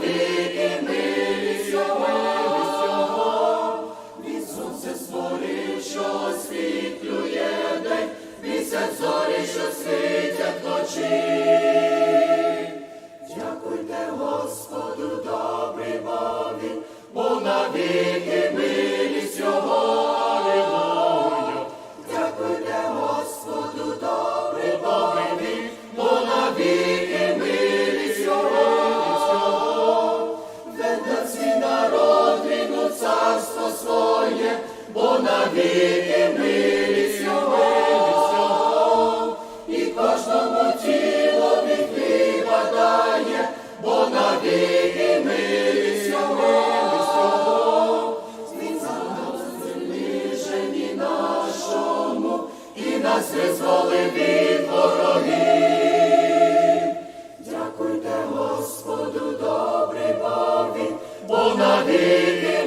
владики сонце створив, освітлює день, зорі, що світять ночі. Дякуйте Господу, добрий бо він, бо навіки. навіки милість його, і кожному тіло хліба дає, бо навіки милість його, нашому, і нас визволив від ворогів. Дякуйте Господу, добрий Бо навіки